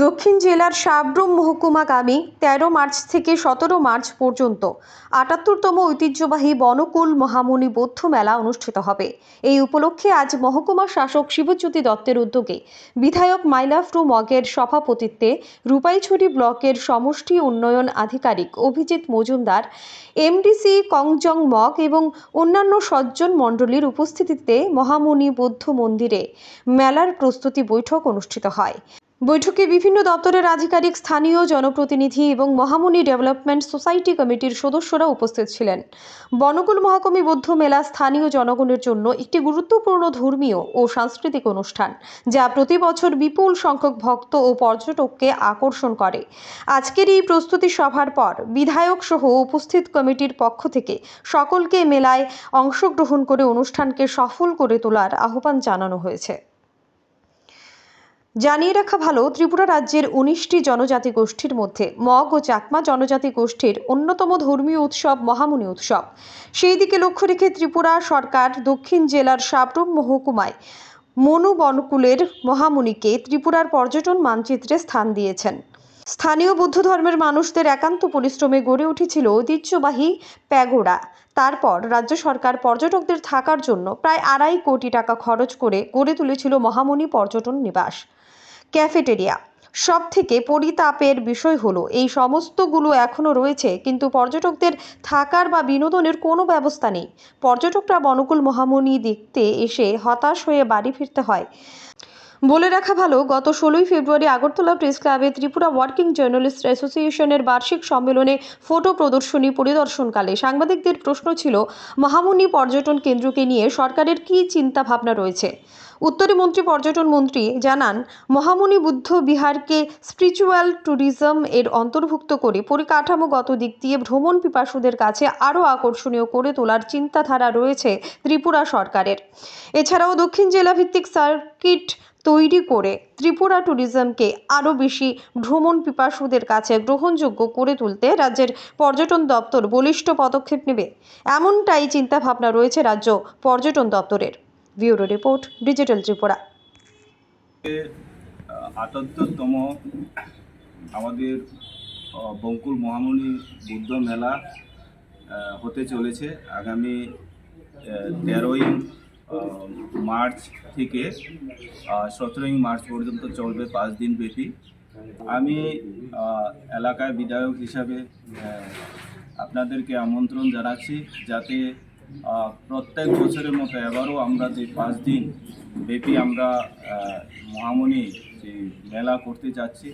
দক্ষিণ জেলার সাবরুম মহকুমাগামী তেরো মার্চ থেকে সতেরো মার্চ পর্যন্ত আটাত্তরতম ঐতিহ্যবাহী বনকুল মহামুনি বৌদ্ধ মেলা অনুষ্ঠিত হবে। এই উপলক্ষে আজ মহকুমা শাসক শিবজ্যোতি দত্তের উদ্যোগে বিধায়ক মাইলাফরু মগের সভাপতিত্বে রূপাইছড়ি ব্লকের সমষ্টি উন্নয়ন আধিকারিক অভিজিৎ মজুমদার, এমডিসি কংজং মগ এবং অন্যান্য সজ্জন মণ্ডলীর উপস্থিতিতে মহামুনি বৌদ্ধ মন্দিরে মেলার প্রস্তুতি বৈঠক অনুষ্ঠিত হয়। বৈঠকে বিভিন্ন দপ্তরের আধিকারিক, স্থানীয় জনপ্রতিনিধি এবং মহামুনি ডেভেলপমেন্ট সোসাইটি কমিটির সদস্যরা উপস্থিত ছিলেন। বনকুল মহাকমি বৌদ্ধ মেলা স্থানীয় জনগণের জন্য একটি গুরুত্বপূর্ণ ধর্মীয় ও সাংস্কৃতিক অনুষ্ঠান, যা প্রতি বছর বিপুল সংখ্যক ভক্ত ও পর্যটককে আকর্ষণ করে। আজকের এই প্রস্তুতি সভার পর বিধায়ক সহ উপস্থিত কমিটির পক্ষ থেকে সকলকে মেলায় অংশগ্রহণ করে অনুষ্ঠানকে সফল করে তোলার আহ্বান জানানো হয়েছে। জানিয়ে রাখা ভালো, ত্রিপুরা রাজ্যের উনিশটি জনজাতি গোষ্ঠীর মধ্যে মগ ও চাকমা জনজাতি গোষ্ঠীর অন্যতম ধর্মীয় উৎসব মহামুনি উৎসব। সেই দিকে লক্ষ্য রেখে ত্রিপুরা সরকার দক্ষিণ জেলার সাবরুম মহকুমায় মনু বনকুলের মহামুনিকে ত্রিপুরার পর্যটন মানচিত্রে স্থান দিয়েছেন। স্থানীয় বৌদ্ধ ধর্মের মানুষদের একান্ত পরিশ্রমে গড়ে উঠেছিল ঐতিহ্যবাহী প্যাগোডা। তারপর রাজ্য সরকার পর্যটকদের থাকার জন্য প্রায় আড়াই কোটি টাকা খরচ করে গড়ে তুলেছিল মহামুনি পর্যটন নিবাস। ক্যাফেটেরিয়া। সব থেকে পরিতাপের বিষয় হলো, এই সমস্তগুলো এখনও রয়েছে, কিন্তু পর্যটকদের থাকার বা বিনোদনের কোনো ব্যবস্থা নেই। পর্যটকরা বনকুল মহামুনি দেখতে এসে হতাশ হয়ে বাড়ি ফিরতে হয়। বলে রাখা ভালো, গত ষোলোই ফেব্রুয়ারি আগরতলা প্রেস ক্লাবে ত্রিপুরা ওয়ার্কিং জার্নালিস্ট অ্যাসোসিয়েশনের বার্ষিক সম্মেলনে ফটো প্রদর্শনী পরিদর্শনকালে সাংবাদিকদের প্রশ্ন ছিল, মহামুনি পর্যটন কেন্দ্রকে নিয়ে সরকারের কী চিন্তা ভাবনা রয়েছে? উত্তরে মন্ত্রী পর্যটন মন্ত্রী জানান, মহামুনি বুদ্ধ বিহারকে স্পিরিচুয়াল ট্যুরিজম এর অন্তর্ভুক্ত করে পরিকাঠামোগত দিক দিয়ে ভ্রমণ পিপাসুদের কাছে আরও আকর্ষণীয় করে তোলার চিন্তাধারা রয়েছে ত্রিপুরা সরকারের। এছাড়াও দক্ষিণ জেলা ভিত্তিক সার্কিট তৈরি করে ত্রিপুরা ট্যুরিজমকে আরও বেশি ভ্রমণ পিপাসুদের কাছে গ্রহণযোগ্য করে তুলতে রাজ্যের পর্যটন দপ্তর বলিষ্ঠ পদক্ষেপ নেবে। এমনটাই চিন্তাভাবনা রয়েছে রাজ্য পর্যটন দপ্তরের। Bureau report, digital Tripura. আটাত্তরতম আমাদের বঙ্কুল মহামুনি বুদ্ধ মেলা হতে চলেছে। আগামী তেরোই মার্চ থেকে সতেরোই মার্চ পর্যন্ত চলবে পাঁচ দিন ব্যাপী। আমি এলাকায় বিধায়ক হিসাবে আপনাদেরকে আমন্ত্রণ জানাচ্ছি যাতে প্রত্যেক বছরের মতো এবারও আমরা যে পাঁচ দিন ব্যাপী আমরা মহামণি যে মেলা করতে যাচ্ছি,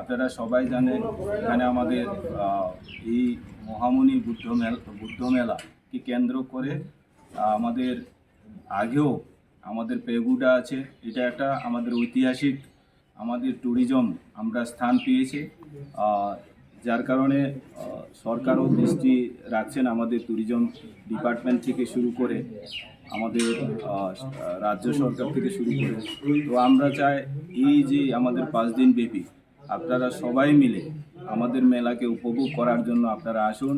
আপনারা সবাই জানেন এখানে আমাদের এই মহামণি বুদ্ধ মেলা, বুদ্ধ মেলাকে কেন্দ্র করে আমাদের আগেও আমাদের পেগুডা আছে, এটা একটা আমাদের ঐতিহাসিক আমাদের ট্যুরিজম আমরা স্থান পেয়েছি। যার কারণে সরকারও দৃষ্টি রাখছেন আমাদের ট্যুরিজম ডিপার্টমেন্ট থেকে শুরু করে, আমাদের রাজ্য সরকার থেকে শুরু করে। তো আমরা চাই এই যে আমাদের পাঁচ দিন ব্যাপী আপনারা সবাই মিলে আমাদের মেলাকে উপভোগ করার জন্য আপনারা আসুন।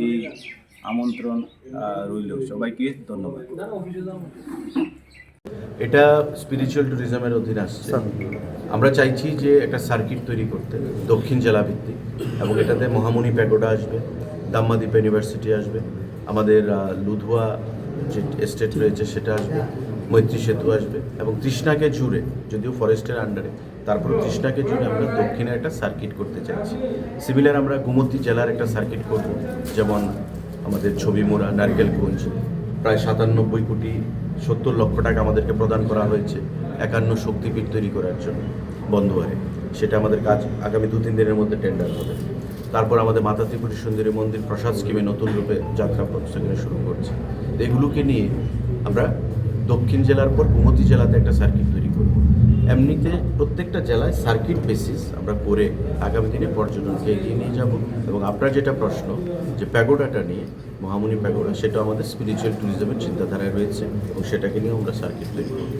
এই আমন্ত্রণ রইল। সবাইকে ধন্যবাদ। এটা স্পিরিচুয়াল ট্যুরিজমের অধীনে আসছে। আমরা চাইছি যে একটা সার্কিট তৈরি করতে দক্ষিণ জেলা ভিত্তিক এবং এটাতে মহামণি প্যাগোডা আসবে দাম্মাদীপ ইউনিভার্সিটি আসবে আমাদের লুধুয়া যে এস্টেট রয়েছে সেটা আসবে মৈত্রী সেতু আসবে এবং তৃষ্ণাকে জুড়ে যদিও ফরেস্টের আন্ডারে তারপর তৃষ্ণাকে জুড়ে আমরা দক্ষিণে একটা সার্কিট করতে চাইছি। সিমিলার আমরা গুমতি জেলার একটা সার্কিট করব যেমন আমাদের ছবি মোড়া নারকেল নারকেলগঞ্জ। প্রায় সাতানব্বই কোটি সত্তর লক্ষ টাকা আমাদেরকে প্রদান করা হয়েছে একান্ন শক্তিপীঠ তৈরি করার জন্য বন্ধ বন্ধুয়ারে সেটা আমাদের কাজ আগামী দু তিন দিনের মধ্যে টেন্ডার হবে। তারপর আমাদের মাতা ত্রিপুরী সুন্দরী মন্দির প্রসাদ স্কিমে নতুন রূপে যাত্রা সেখানে শুরু করছে। এগুলোকে নিয়ে আমরা দক্ষিণ জেলার পর কুমতি জেলাতে একটা সার্কিট এমনিতে প্রত্যেকটা জেলায় সার্কিট বেসিস আমরা করে আগামী দিনে পর্যটনকে এগিয়ে নিয়ে যাব এবং আপনার যেটা প্রশ্ন, যে প্যাগোডাটা নিয়ে মহামুনি প্যাগোডা, সেটা আমাদের স্পিরিচুয়াল ট্যুরিজমের চিন্তাধারায় রয়েছে এবং সেটাকে নিয়ে আমরা সার্কিট তৈরি করব।